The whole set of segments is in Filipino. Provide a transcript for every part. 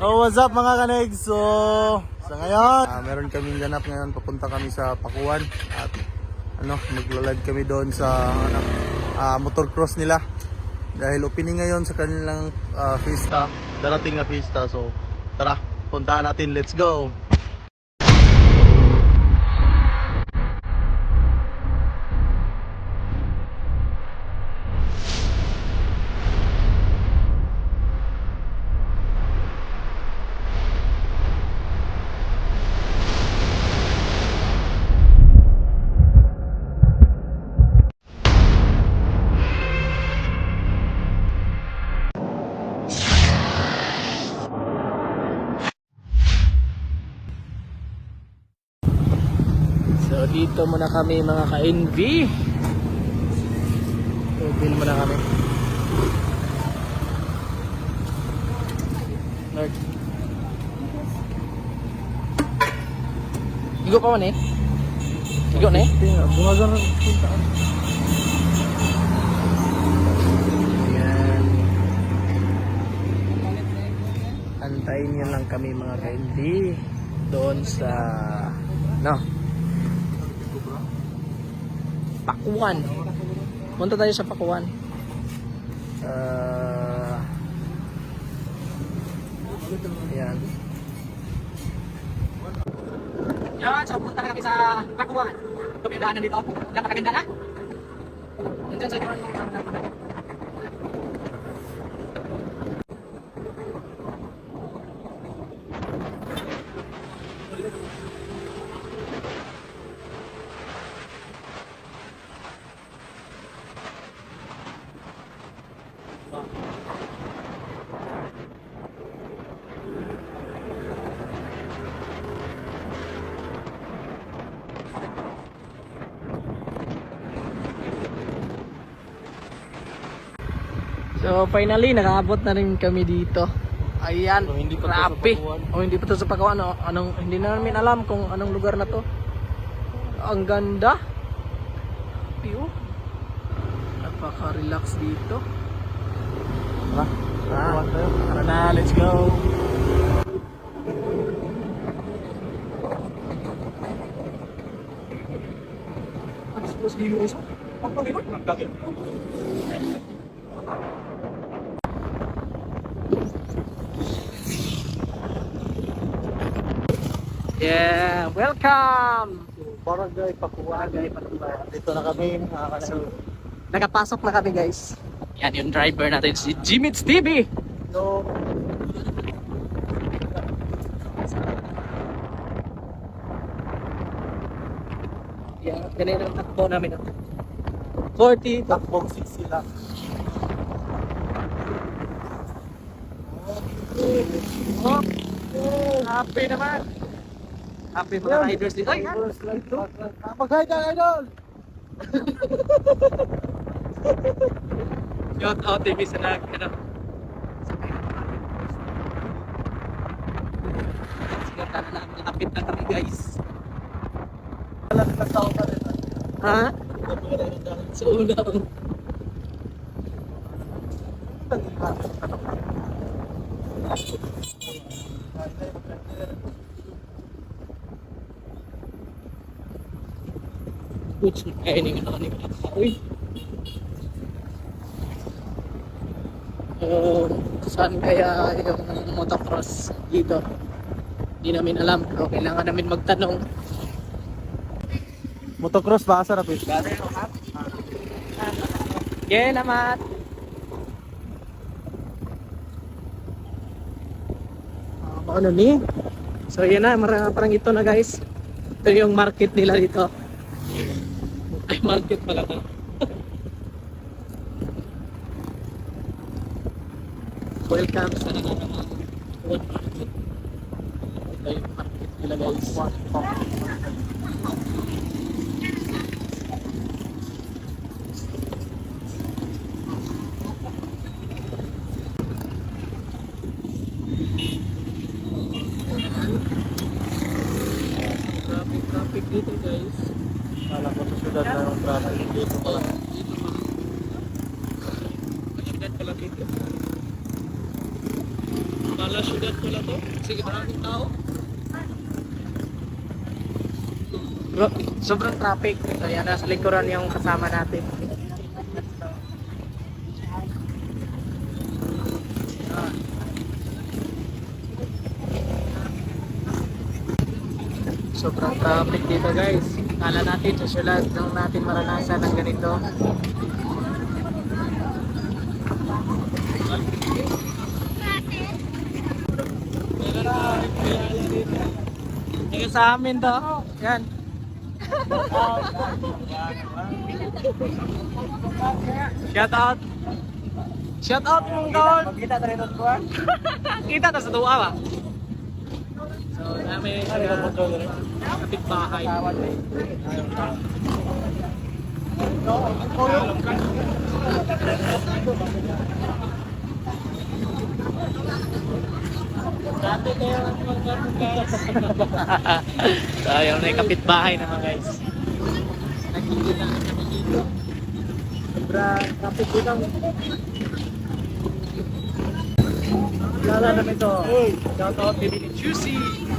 Oh, what's up mga kanig? So, sa ngayon, ah, meron kaming ganap ngayon. Papunta kami sa Pakuan. At ano, maglalad kami doon sa ano, ah, motocross nila. Dahil opening ngayon sa kanilang ah, fiesta. Darating na fiesta. So, tara, puntahan natin. Let's go! So dito muna kami mga ka-NV. So bill muna kami. Lord. Igo pa man eh. Igo na eh. Bumagan puntaan. Ayan. Antayin niyo lang kami mga ka-NV. Doon sa... No. Pakuan. Punta tayo sa Pakuan. Uh, ayan. Yan, so punta na kami sa Pakuan. Kami yung daanan dito. Napakaganda na. Nandiyan sa So finally nakaabot na rin kami dito. Ayan, So, hindi pa grabe. Pakuan. Oh, hindi pa to sa Pakuan. Oh, anong hindi na namin alam kung anong lugar na to. Ang ganda. View. Napaka-relax dito. Tara, Ah, Pakuan tayo. tara na, let's go. Yeah, welcome. Barangay Pakuan. Barangay Pakuan. Dito na kami, mga kanig. So, nakapasok na kami guys. Yan yung driver natin, si Jimmits TV. So, Yan, ganyan ang takbo namin. 40. takbong siksi lang. Oh, happy naman. Happy mga riders dito. Ay, Mag-hi ka, idol! Shout out TV sa nag, ano. Sigurta na lang, na kami guys. Wala na tao pa rin. Which kaya ni ano ni Uy. Oh, saan kaya yung motocross dito? Hindi namin alam. So, kailangan namin magtanong. Motocross ba? Sarap eh. Yeah, naman. Ah, ano ni? So yan na, parang ito na guys. Ito yung market nila dito. Market pala to. Welcome sa Wood Market. Ito yung market nila guys. Grabe traffic dito guys. Kala ko sa syudad na yung traffic dito pala. Dito mga Magandang pala dito. Malas syudad pala to. Sige, maraming tao. Bro, sobrang traffic. Yan, nasa likuran yung kasama natin. Sobrang traffic dito guys. Kala natin sa syudad nang natin maranasan ng ganito. Hindi sa amin to. Yan. Shout out. Shout out mong kaon. Kita ko. Kita na sa tuwa ba? So, namin kapit bahay. Dati kayo ang guys. so, ayun na yung kapitbahay naman guys. Nakikita na kami dito. Sobrang traffic dito. Lala namin to. Shout out to Juicy.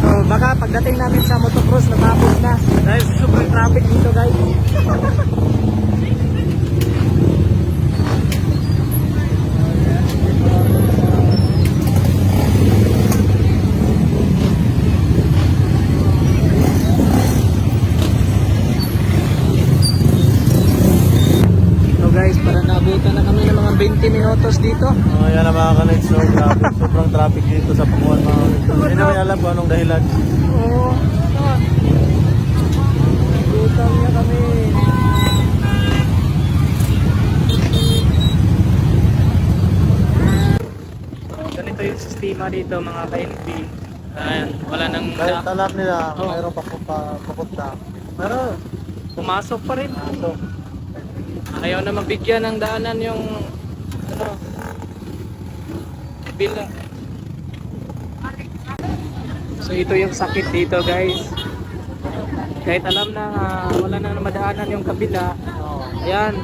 So baka pagdating namin sa motocross natapos na dahil super traffic dito guys. Guys, para naabutan na kami ng mga 20 minutos dito. Oh, yan ang mga ka-next. So, grabe. Sobrang traffic dito sa Pakuan mga ka-next. Hindi namin alam kung anong dahilan. Oo. Oh, Nabutan niya kami. Ganito yung sistema dito mga ka-NP. Ayan, wala nang Kahit alam nila, Oo. mayroong papunta. papunta. Pero, pumasok pa rin. so, Ayaw na mabigyan ng daanan yung ano, bila. So ito yung sakit dito guys. Kahit alam na ah, wala na madaanan yung kabila, ayan,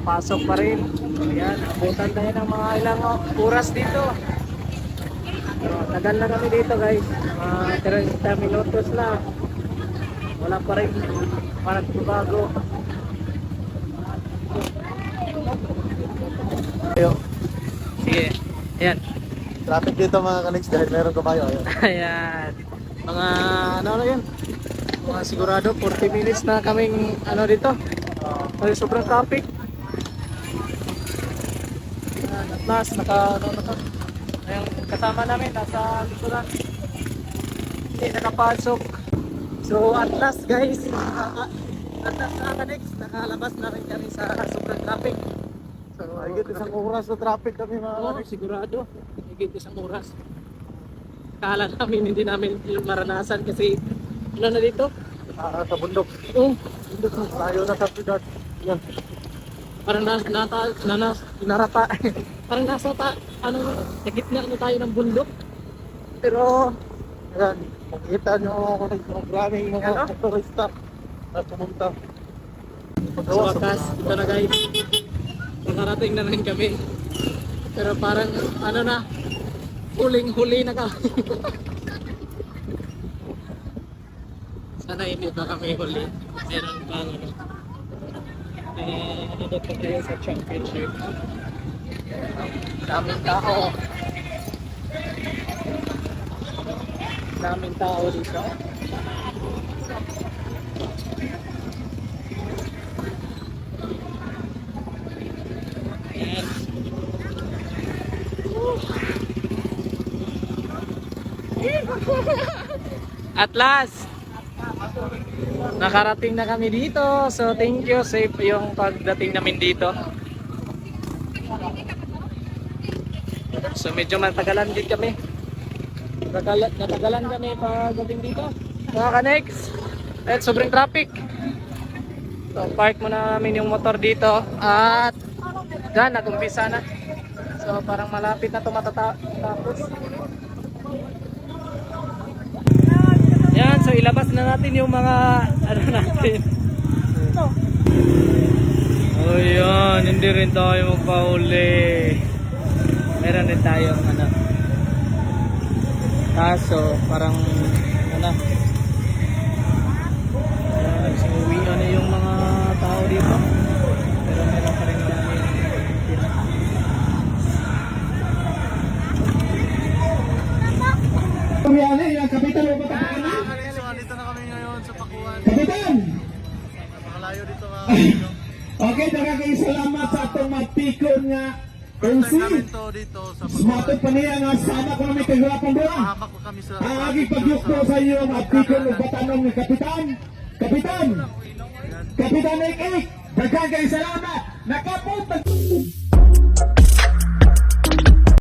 papasok pa rin. Ayan, abutan tayo ng mga ilang oras dito. So, tagal na kami dito guys. Mga 30 minutos na. Wala pa rin. Parang bago. Ayo. Sige. Ayan. Traffic dito mga ka-next dahil mayroong kabayo. Ayun. Ayan. Mga ano na yun? Mga sigurado 40 minutes na kaming ano dito. Ay, sobrang traffic. Ayan, at last, naka ano na to. Ayun, kasama namin nasa likuran. Hindi nakapasok. So at last guys, at last na next, nakalabas na rin kami sa sobrang traffic. Higit isang oras na traffic kami mga Oo, ka-next. sigurado. Higit isang oras. Kala namin hindi namin yung maranasan kasi ano na dito? Ah, sa bundok. Oh, Bundok na tayo na sa ciudad. Yan. parang na, nata, nanas, narata. parang nasa ta, ano, sa gitna na tayo ng bundok. Pero, Yan. Makikita nyo ako ng maraming mga Ano? motorista na pumunta. sa wakas, ito na guys. Nakarating na rin kami. Pero parang, ano na, huling-huli na kami. Sana hindi pa kami huli. Meron pang ano. Eh, ano pa tayo sa championship. Daming tao. Daming tao dito. At last, nakarating na kami dito. So thank you, safe yung pagdating namin dito. So medyo matagalan din kami. Natagalan, natagalan kami pagdating dito. Mga ka-next, at sobrang traffic. So park muna namin yung motor dito at dyan, nag-umpisa na. So parang malapit na ito matatapos. Ilabas na natin yung mga ano natin. Oh yan, hindi rin tayo magpahuli. Meron din tayong ano. Kaso, parang ano. Ayan, Nagsinuwian na yung mga tao dito. Pero meron pa rin mga tira. Kuryali, yung kapitan mo ba Okay, daghang salamat sa atong matikon nga MC. to dito sa pakuan. pa niya nga sama ko namin kagulapang buwan. Mahamak ko kami sa... Ang aging pagyukto sa iyo matikon ng batanong ni Kapitan. Kapitan! Kapitan Ikik! Daghang salamat! Nakapunta!